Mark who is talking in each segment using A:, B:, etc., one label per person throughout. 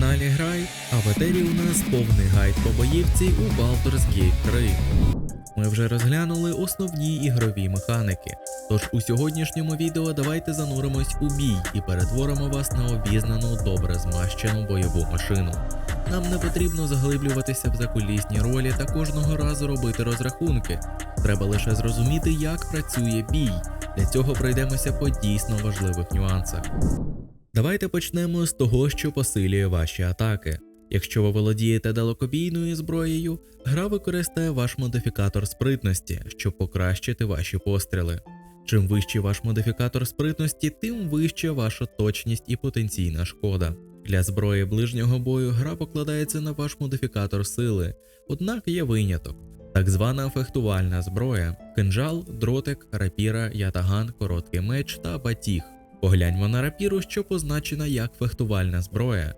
A: каналі Грай, а в етері у нас повний гайд по боївці у Baldur's Gate 3. Ми вже розглянули основні ігрові механіки. Тож у сьогоднішньому відео давайте зануримось у бій і перетворимо вас на обізнану, добре змащену бойову машину. Нам не потрібно заглиблюватися в закулісні ролі та кожного разу робити розрахунки. Треба лише зрозуміти, як працює бій. Для цього пройдемося по дійсно важливих нюансах. Давайте почнемо з того, що посилює ваші атаки. Якщо ви володієте далекобійною зброєю, гра використає ваш модифікатор спритності, щоб покращити ваші постріли. Чим вищий ваш модифікатор спритності, тим вища ваша точність і потенційна шкода. Для зброї ближнього бою гра покладається на ваш модифікатор сили, однак є виняток. Так звана фехтувальна зброя кинжал, дротик, рапіра, ятаган, короткий меч та батіг. Погляньмо на рапіру, що позначена як фехтувальна зброя.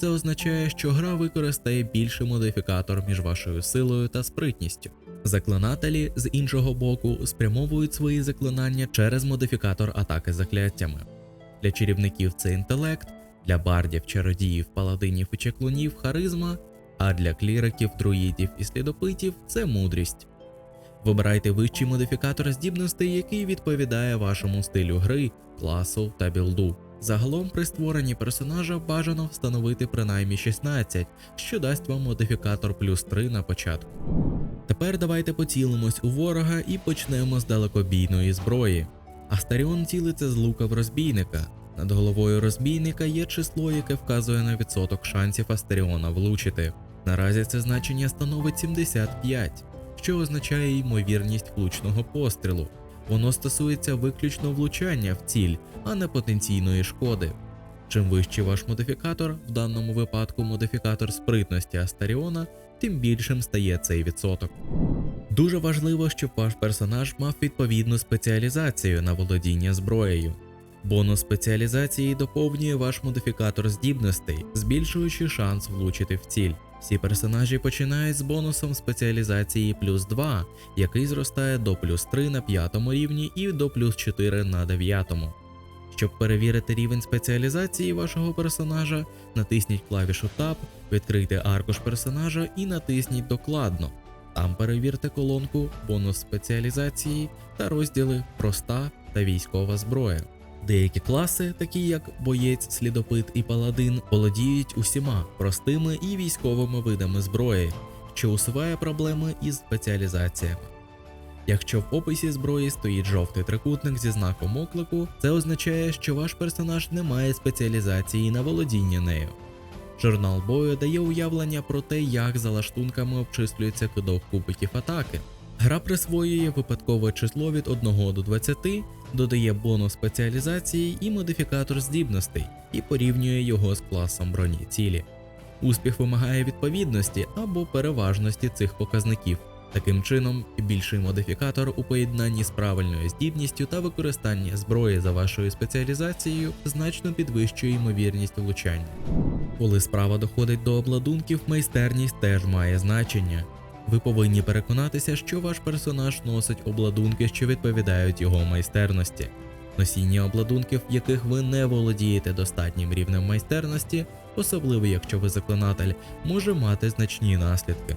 A: Це означає, що гра використає більший модифікатор між вашою силою та спритністю. Заклинателі з іншого боку спрямовують свої заклинання через модифікатор атаки закляттями. Для чарівників це інтелект, для бардів, чародіїв, паладинів і чеклунів харизма, а для кліриків, друїдів і слідопитів це мудрість. Вибирайте вищий модифікатор здібностей, який відповідає вашому стилю гри, класу та білду. Загалом при створенні персонажа бажано встановити принаймні 16, що дасть вам модифікатор плюс 3 на початку. Тепер давайте поцілимось у ворога і почнемо з далекобійної зброї. Астаріон цілиться з лука в розбійника. Над головою розбійника є число, яке вказує на відсоток шансів Астаріона влучити. Наразі це значення становить 75, що означає ймовірність влучного пострілу. Воно стосується виключно влучання в ціль, а не потенційної шкоди. Чим вищий ваш модифікатор, в даному випадку модифікатор спритності Астаріона, тим більшим стає цей відсоток. Дуже важливо, щоб ваш персонаж мав відповідну спеціалізацію на володіння зброєю. Бонус спеціалізації доповнює ваш модифікатор здібностей, збільшуючи шанс влучити в ціль. Всі персонажі починають з бонусом спеціалізації плюс 2, який зростає до плюс 3 на 5 рівні і до плюс 4 на 9. Щоб перевірити рівень спеціалізації вашого персонажа, натисніть клавішу Tab, відкрийте аркуш персонажа і натисніть докладно. Там перевірте колонку бонус спеціалізації та розділи Проста та військова зброя. Деякі класи, такі як боєць, слідопит і паладин, володіють усіма простими і військовими видами зброї, що усуває проблеми із спеціалізаціями. Якщо в описі зброї стоїть жовтий трикутник зі знаком оклику, це означає, що ваш персонаж не має спеціалізації на володіння нею. Журнал бою дає уявлення про те, як за лаштунками обчислюється кидок кубиків атаки. Гра присвоює випадкове число від 1 до 20, додає бонус спеціалізації і модифікатор здібностей і порівнює його з класом броні цілі. Успіх вимагає відповідності або переважності цих показників. Таким чином, більший модифікатор у поєднанні з правильною здібністю та використання зброї за вашою спеціалізацією значно підвищує ймовірність влучання. Коли справа доходить до обладунків, майстерність теж має значення. Ви повинні переконатися, що ваш персонаж носить обладунки, що відповідають його майстерності. Носіння обладунків, яких ви не володієте достатнім рівнем майстерності, особливо якщо ви заклинатель, може мати значні наслідки.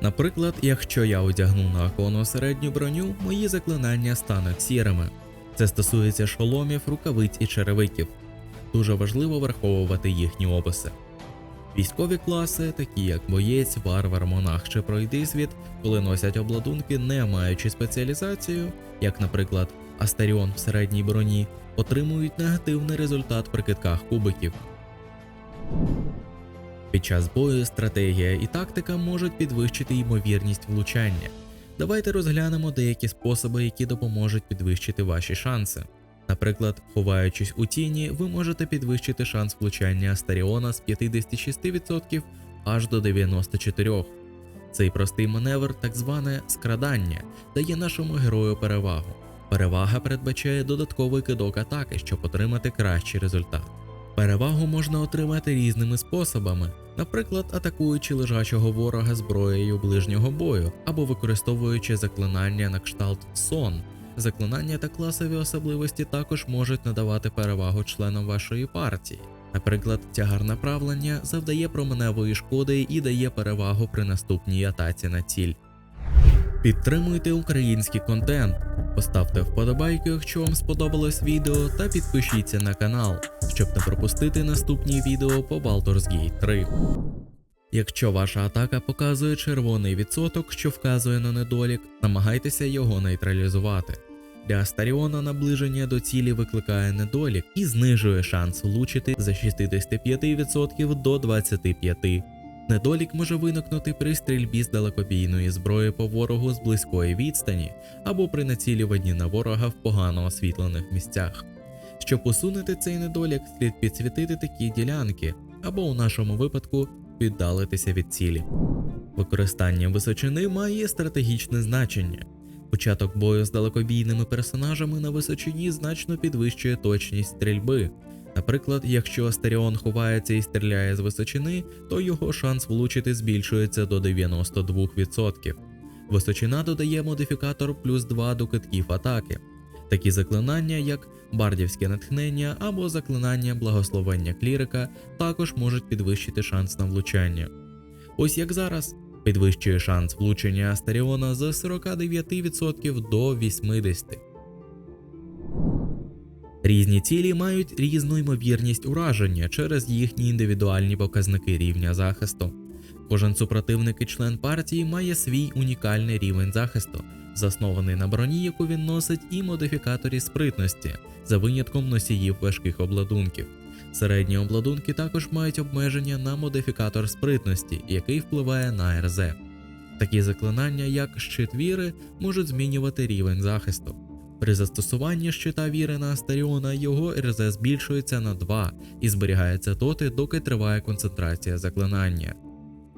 A: Наприклад, якщо я одягну на акону середню броню, мої заклинання стануть сірими. Це стосується шоломів, рукавиць і черевиків. Дуже важливо враховувати їхні описи. Військові класи, такі як боєць, варвар, монах чи пройдисвіт, коли носять обладунки, не маючи спеціалізацію, як, наприклад, Астаріон в середній броні, отримують негативний результат при китках кубиків. Під час бою стратегія і тактика можуть підвищити ймовірність влучання. Давайте розглянемо деякі способи, які допоможуть підвищити ваші шанси. Наприклад, ховаючись у тіні, ви можете підвищити шанс влучання Астаріона з 56% аж до 94%. Цей простий маневр, так зване скрадання, дає нашому герою перевагу. Перевага передбачає додатковий кидок атаки, щоб отримати кращий результат. Перевагу можна отримати різними способами, наприклад, атакуючи лежачого ворога зброєю ближнього бою або використовуючи заклинання на кшталт сон. Заклинання та класові особливості також можуть надавати перевагу членам вашої партії. Наприклад, тягар направлення завдає променевої шкоди і дає перевагу при наступній атаці на ціль. Підтримуйте український контент, поставте вподобайку, якщо вам сподобалось відео, та підпишіться на канал, щоб не пропустити наступні відео по Baldur's Gate 3. Якщо ваша атака показує червоний відсоток, що вказує на недолік, намагайтеся його нейтралізувати. Для Астаріона наближення до цілі викликає недолік і знижує шанс влучити за 65% до 25%. Недолік може виникнути при стрільбі з далекобійної зброї по ворогу з близької відстані або при націлюванні на ворога в погано освітлених місцях. Щоб усунути цей недолік, слід підсвітити такі ділянки, або у нашому випадку віддалитися від цілі. Використання височини має стратегічне значення. Початок бою з далекобійними персонажами на височині значно підвищує точність стрільби. Наприклад, якщо Астеріон ховається і стріляє з височини, то його шанс влучити збільшується до 92%. Височина додає модифікатор плюс 2 до китків атаки. Такі заклинання, як бардівське натхнення або заклинання благословення клірика, також можуть підвищити шанс на влучання. Ось як зараз підвищує шанс влучення Астаріона з 49% до 80%. Різні цілі мають різну ймовірність ураження через їхні індивідуальні показники рівня захисту. Кожен супротивник і член партії має свій унікальний рівень захисту, заснований на броні, яку він носить, і модифікаторі спритності, за винятком носіїв важких обладунків. Середні обладунки також мають обмеження на модифікатор спритності, який впливає на РЗ. Такі заклинання, як щит віри, можуть змінювати рівень захисту. При застосуванні щита віри на Астаріона його РЗ збільшується на 2 і зберігається доти, доки триває концентрація заклинання.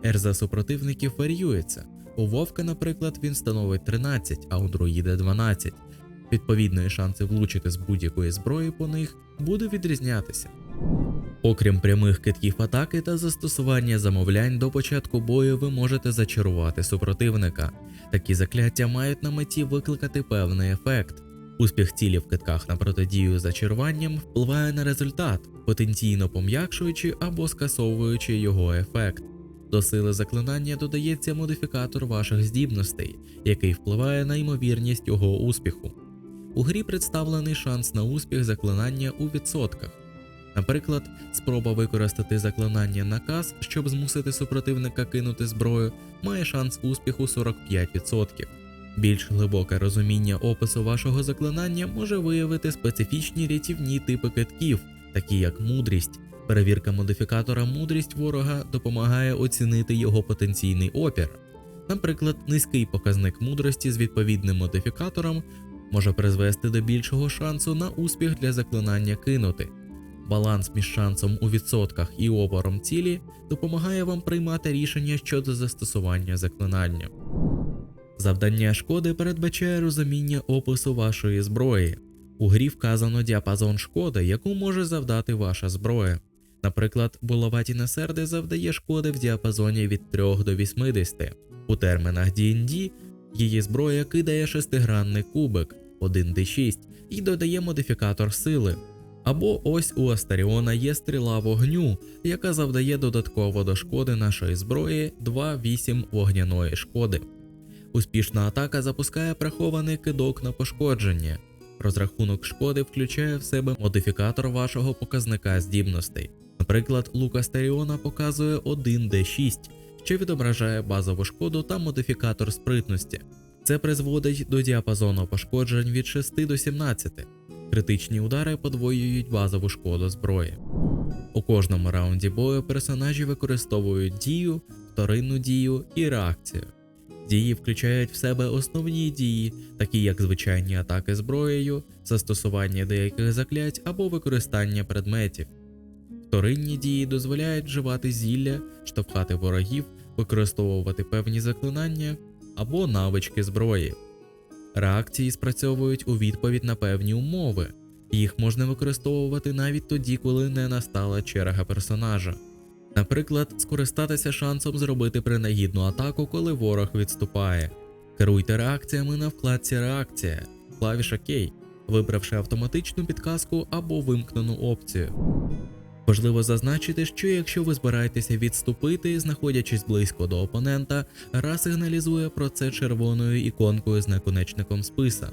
A: РЗ супротивників варіюється. У Вовка, наприклад, він становить 13, а у друїда 12. Відповідно, і шанси влучити з будь-якої зброї по них буде відрізнятися. Окрім прямих китків атаки та застосування замовлянь до початку бою, ви можете зачарувати супротивника. Такі закляття мають на меті викликати певний ефект. Успіх цілі в китках на протидію зачаруванням впливає на результат, потенційно пом'якшуючи або скасовуючи його ефект. До сили заклинання додається модифікатор ваших здібностей, який впливає на ймовірність його успіху. У грі представлений шанс на успіх заклинання у відсотках. Наприклад, спроба використати заклинання наказ, щоб змусити супротивника кинути зброю, має шанс успіху 45%. Більш глибоке розуміння опису вашого заклинання може виявити специфічні рятівні типи китків, такі як мудрість. Перевірка модифікатора мудрість ворога допомагає оцінити його потенційний опір. Наприклад, низький показник мудрості з відповідним модифікатором може призвести до більшого шансу на успіх для заклинання кинути. Баланс між шансом у відсотках і опором цілі допомагає вам приймати рішення щодо застосування заклинання. Завдання шкоди передбачає розуміння опису вашої зброї. У грі вказано діапазон шкоди, яку може завдати ваша зброя. Наприклад, булаваті несерди завдає шкоди в діапазоні від 3 до 80. У термінах D&D її зброя кидає шестигранний кубик 1d6 і додає модифікатор сили. Або ось у Астаріона є стріла вогню, яка завдає додатково до шкоди нашої зброї 2-8 вогняної шкоди. Успішна атака запускає прихований кидок на пошкодження. Розрахунок шкоди включає в себе модифікатор вашого показника здібностей. Наприклад, лук Астаріона показує 1d6, що відображає базову шкоду та модифікатор спритності. Це призводить до діапазону пошкоджень від 6 до 17. Критичні удари подвоюють базову шкоду зброї. У кожному раунді бою персонажі використовують дію, вторинну дію і реакцію. Дії включають в себе основні дії, такі як звичайні атаки зброєю, застосування деяких заклять або використання предметів. Вторинні дії дозволяють вживати зілля, штовхати ворогів, використовувати певні заклинання або навички зброї. Реакції спрацьовують у відповідь на певні умови, їх можна використовувати навіть тоді, коли не настала черга персонажа. Наприклад, скористатися шансом зробити принагідну атаку, коли ворог відступає. Керуйте реакціями на вкладці Реакція, клавіша K, вибравши автоматичну підказку або вимкнену опцію. Важливо зазначити, що якщо ви збираєтеся відступити, знаходячись близько до опонента, гра сигналізує про це червоною іконкою з наконечником списа.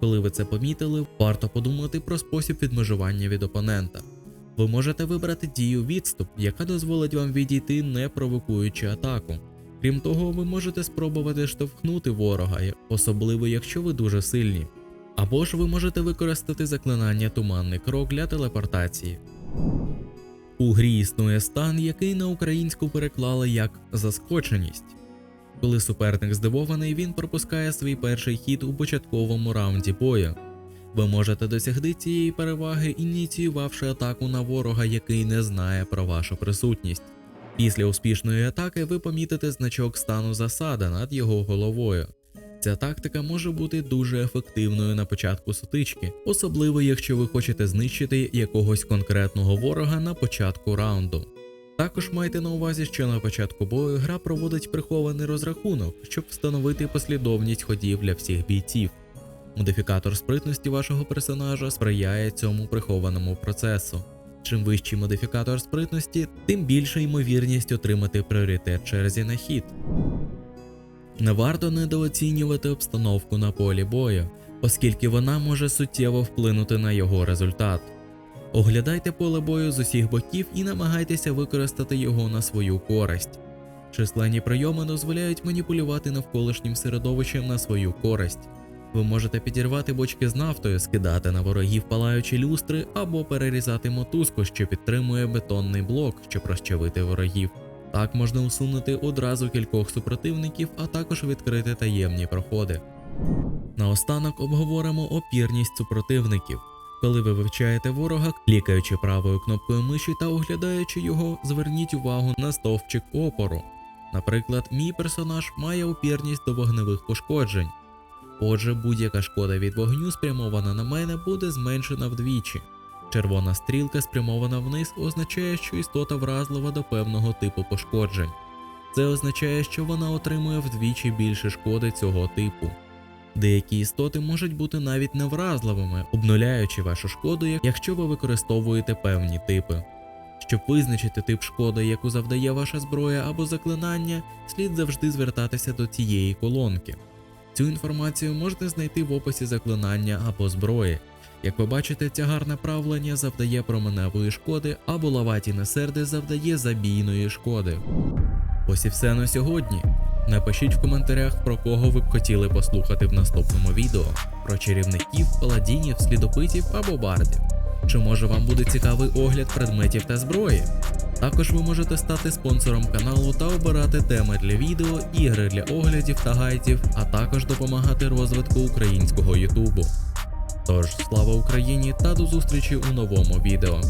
A: Коли ви це помітили, варто подумати про спосіб відмежування від опонента. Ви можете вибрати дію відступ, яка дозволить вам відійти, не провокуючи атаку. Крім того, ви можете спробувати штовхнути ворога, особливо якщо ви дуже сильні. Або ж ви можете використати заклинання туманний крок для телепортації. У грі існує стан, який на українську переклали як заскоченість. Коли суперник здивований, він пропускає свій перший хід у початковому раунді бою. Ви можете досягти цієї переваги, ініціювавши атаку на ворога, який не знає про вашу присутність. Після успішної атаки ви помітите значок стану засада над його головою. Ця тактика може бути дуже ефективною на початку сутички, особливо якщо ви хочете знищити якогось конкретного ворога на початку раунду. Також майте на увазі, що на початку бою гра проводить прихований розрахунок, щоб встановити послідовність ходів для всіх бійців. Модифікатор спритності вашого персонажа сприяє цьому прихованому процесу. Чим вищий модифікатор спритності, тим більша ймовірність отримати пріоритет черзі на хід. Не варто недооцінювати обстановку на полі бою, оскільки вона може суттєво вплинути на його результат. Оглядайте поле бою з усіх боків і намагайтеся використати його на свою користь. Численні прийоми дозволяють маніпулювати навколишнім середовищем на свою користь. Ви можете підірвати бочки з нафтою, скидати на ворогів палаючі люстри або перерізати мотузку, що підтримує бетонний блок, щоб розчавити ворогів. Так можна усунути одразу кількох супротивників, а також відкрити таємні проходи. Наостанок обговоримо опірність супротивників. Коли ви вивчаєте ворога, клікаючи правою кнопкою миші та оглядаючи його, зверніть увагу на стовпчик опору. Наприклад, мій персонаж має опірність до вогневих пошкоджень. Отже, будь-яка шкода від вогню, спрямована на мене, буде зменшена вдвічі. Червона стрілка, спрямована вниз, означає, що істота вразлива до певного типу пошкоджень. Це означає, що вона отримує вдвічі більше шкоди цього типу. Деякі істоти можуть бути навіть невразливими, обнуляючи вашу шкоду, якщо ви використовуєте певні типи. Щоб визначити тип шкоди, яку завдає ваша зброя або заклинання, слід завжди звертатися до цієї колонки. Цю інформацію можна знайти в описі заклинання або зброї. Як ви бачите, тягар направлення завдає променевої шкоди, а булаваті несерди завдає забійної шкоди. Ось і все на сьогодні. Напишіть в коментарях, про кого ви б хотіли послухати в наступному відео: про чарівників, паладінів, слідопитів або бардів. Чи може вам буде цікавий огляд предметів та зброї? Також ви можете стати спонсором каналу та обирати теми для відео, ігри для оглядів та гайдів, а також допомагати розвитку українського Ютубу. Тож, слава Україні та до зустрічі у новому відео.